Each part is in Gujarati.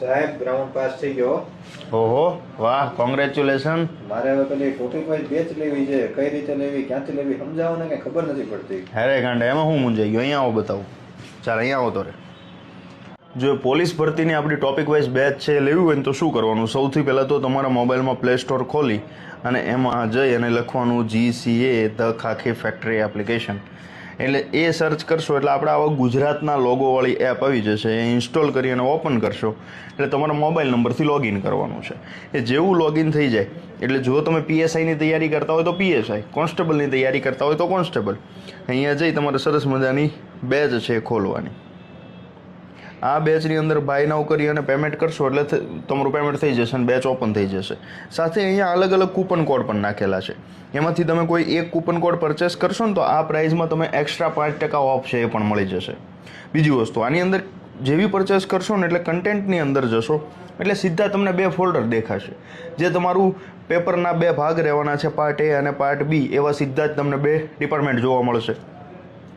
સાહેબ ગ્રાઉન્ડ પાસ થઈ ગયો. ઓહો વાહ કોંગ્રેચ્યુલેશન મારે હવે પેલી ફોર્ટી બેચ લેવી છે. કઈ રીતે લેવી ક્યાંથી લેવી સમજાવો ને કઈ ખબર નથી પડતી. હેરે ગાંડા એમાં હું મૂંઝાઈ ગયો? અહીંયા આવો બતાવું. ચાલ અહીંયા આવો તો રે જો પોલીસ ભરતીની આપણી ટોપિક વાઇઝ બેચ છે લેવી હોય ને તો શું કરવાનું? સૌથી પહેલાં તો તમારા મોબાઈલમાં પ્લે સ્ટોર ખોલી અને એમાં જઈ અને લખવાનું G C A the khaki factory application એટલે એ સર્ચ કરશો એટલે આપણે આવા ગુજરાતના લોગોવાળી એપ આવી જશે, એ ઇન્સ્ટોલ કરી અને ઓપન કરશો. એટલે તમારા મોબાઈલ નંબરથી લોગિન કરવાનું છે. એ જેવું લોગિન થઈ જાય, એટલે જો તમે પીએસઆઈની તૈયારી કરતા હોય તો પીએસઆઈ કોન્સ્ટેબલની તૈયારી કરતા હોય તો કોન્સ્ટેબલ અહીંયા જઈ તમારે સરસ મજાની બેચ છે ખોલવાની. આ બેચની અંદર બાય નાવ કરી અને પેમેન્ટ કરશો એટલે તમારું પેમેન્ટ થઈ જશે અને બેચ ઓપન થઈ જશે. સાથે અહીંયા અલગ અલગ કૂપન કોડ પણ નાખેલા છે. એમાંથી તમે કોઈ એક કૂપન કોડ પરચેસ કરશો ને તો આ પ્રાઇઝમાં તમે એક્સ્ટ્રા પાંચ ટકા ઓફ છે એ પણ મળી જશે. બીજી વસ્તુ, આની અંદર જેવી પરચેસ કરશો ને એટલે કન્ટેન્ટની અંદર જશો, એટલે સીધા તમને બે ફોલ્ડર દેખાશે. જે તમારું પેપરના બે ભાગ રહેવાના છે પાર્ટ એ અને પાર્ટ બી એવા સીધા જ તમને બે ડિપાર્ટમેન્ટ જોવા મળશે.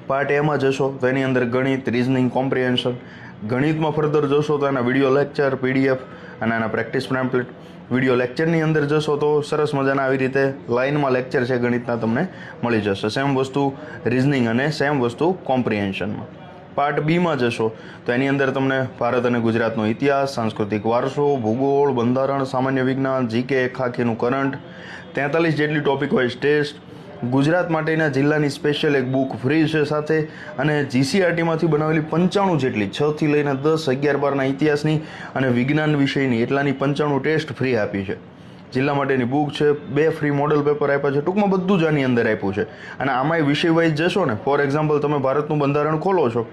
પાર્ટ એમાં જશો, તો એની અંદર ગણિત રિઝનિંગ કોમ્પ્રિહેન્શન ગણિતમાં ફર્ધર જશો તો એના વીડિયો લેક્ચર પીડીએફ અને એના પ્રેક્ટિસ પેમ્પલેટ વીડિયો લેક્ચરની અંદર જશો તો સરસ મજાના આવી રીતે લાઇનમાં લેક્ચર છે ગણિતના તમને મળી જશે. સેમ વસ્તુ રિઝનિંગ અને સેમ વસ્તુ કોમ્પ્રિહેન્શનમાં પાર્ટ બીમાં જશો તો એની અંદર તમને ભારત અને ગુજરાતનો ઇતિહાસ, સાંસ્કૃતિક વારસો, ભૂગોળ, બંધારણ, સામાન્ય વિજ્ઞાન જીકે ખાખીનું કરંટ તેતાલીસ જેટલી ટોપિક વાઇઝ ટેસ્ટ ગુજરાત માટેના જિલ્લાની સ્પેશિયલ એક બુક ફ્રી છે સાથે અને જીસીઆરટીમાંથી બનાવેલી પંચાણું જેટલી છથી લઈને દસ અગિયાર બારના ઇતિહાસની અને વિજ્ઞાન વિષયની એટલાની પંચાણું ટેસ્ટ ફ્રી આપી છે. જિલ્લા માટેની બુક છે, બે ફ્રી મોડલ પેપર આપ્યા છે, ટૂંકમાં બધું જ આની અંદર આપ્યું છે. અને આમાંય વિષય વાઇઝ જશો ને ફોર એક્ઝામ્પલ તમે ભારતનું બંધારણ ખોલો છો.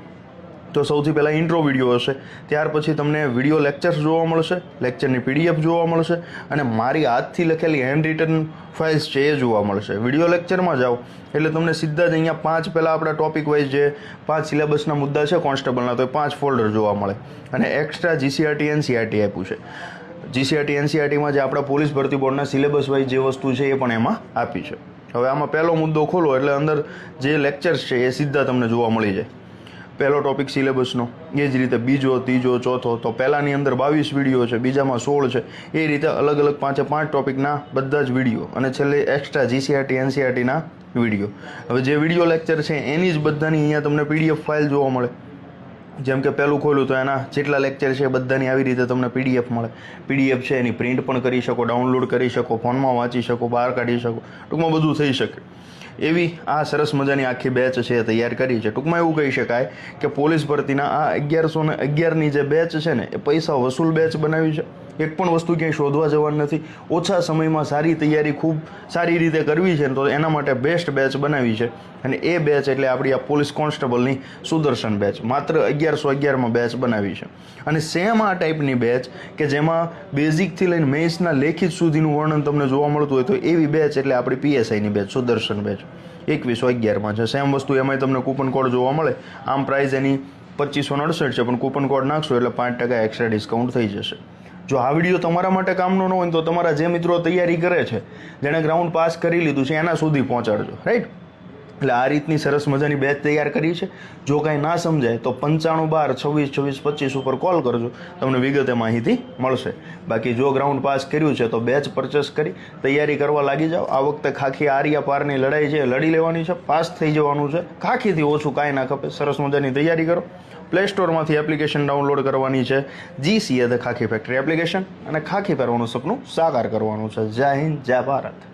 તો સૌથી પહેલાં ઇન્ટ્રો વીડિયો હશે. ત્યાર પછી તમને વીડિયો લેક્ચર્સ જોવા મળશે લેક્ચરની પીડીએફ જોવા મળશે અને મારી હાથથી લખેલી હેન્ડ રિટર્ન ફાઇલ્સ છે એ જોવા મળશે. વીડિયો લેક્ચરમાં જાઓ. એટલે તમને સીધા જ અહીંયા પાંચ પહેલાં આપણા ટોપિક વાઇઝ જે પાંચ સિલેબસના મુદ્દા છે કોન્સ્ટેબલના તો એ પાંચ ફોલ્ડર જોવા મળે. અને એક્સ્ટ્રા જીસીઆરટી એનસીઆરટી આપ્યું છે. જીસીઆરટી એનસીઆરટીમાં જે આપણા પોલીસ ભરતી બોર્ડના સિલેબસ વાઇઝ જે વસ્તુ છે એ પણ એમાં આપી છે. હવે આમાં પહેલો મુદ્દો ખોલો, એટલે અંદર જે લેક્ચર્સ છે એ સીધા તમને જોવા મળી જાય. પહેલો ટોપિક સિલેબસનો એ જ રીતે બીજો, ત્રીજો, ચોથો, તો પહેલાંની અંદર બાવીસ વીડિયો છે, બીજામાં સોળ છે. એ રીતે અલગ અલગ પાંચે પાંચ ટોપિકના બધા જ વીડિયો અને છેલ્લે એક્સ્ટ્રા જીસીઆરટી એનસીઆરટીના વીડિયો હવે જે વીડિયો લેક્ચર છે, એની જ બધાની અહીંયા તમને પીડીએફ ફાઇલ જોવા મળે. જેમ કે પહેલું ખોલ્યું તો એના જેટલા લેક્ચર છે બધાની આવી રીતે તમને પીડીએફ મળે. પીડીએફ છે એની પ્રિન્ટ પણ કરી શકો ડાઉનલોડ કરી શકો, ફોનમાં વાંચી શકો, બહાર કાઢી શકો, ટૂંકમાં બધું થઈ શકે. એવી આ સરસ મજાની આખી બેચ છે તૈયાર કરી છે. ટૂંકમાં એવું કહી શકાય કે પોલીસ ભરતીના આ અગિયારસો ને અગિયારની જે બેચ છે ને, એ પૈસા વસૂલ બેચ બનાવી છે. એક પણ વસ્તુ ક્યાંય શોધવા જવાનું નથી. ઓછા સમયમાં સારી તૈયારી ખૂબ સારી રીતે કરવી છે ને તો એના માટે બેસ્ટ બેચ બનાવી છે. અને એ બેચ એટલે આપણી આ પોલીસ કોન્સ્ટેબલની સુદર્શન બેચ માત્ર અગિયારસો અગિયારમાં બેચ બનાવી છે. અને સેમ આ ટાઈપની બેચ કે જેમાં બેઝિકથી લઈને મેથ્સના લેખિત સુધીનું વર્ણન તમને જોવા મળતું હોય તો એવી બેચ એટલે આપણી પીએસઆઈની બેચ સુદર્શન બેચ એકવીસો અગિયારમાં છે. સેમ વસ્તુ એમાંય તમને કૂપન કોડ જોવા મળે. આમ પ્રાઇઝ એની પચીસો અડસઠ છે, પણ કૂપન કોડ નાખશો એટલે પાંચ ટકા એક્સ્ટ્રા ડિસ્કાઉન્ટ થઈ જશે. જો આ વીડિયો તમારા માટે કામનો ન હોય તો તમારા જે મિત્રો તૈયારી કરે છે, જેણે ગ્રાઉન્ડ પાસ કરી લીધું છે, એના સુધી પહોંચાડજો રાઈટ એટલે આ રીતની સરસ મજાની બેચ તૈયાર કરી છે. જો કાંઈ ના સમજાય તો પંચાણું બાર, છવ્વીસ છવ્વીસ, પચીસ ઉપર કોલ કરજો. તમને વિગતે માહિતી મળશે. બાકી જો ગ્રાઉન્ડ પાસ કર્યું છે તો બેચ પરચેસ કરી તૈયારી કરવા લાગી જાઓ. આ વખતે ખાખી આરિયા પારની લડાઈ છે, લડી લેવાની છે પાસ થઈ જવાનું છે. ખાખીથી ઓછું કાંઈ ના ખપે. સરસ મજાની તૈયારી કરો. પ્લે સ્ટોરમાંથી એપ્લિકેશન ડાઉનલોડ કરવાની છે. G CA the khaki factory application અને ખાખી પહેરવાનું સપનું સાકાર કરવાનું છે. જય હિન્દ, જય ભારત.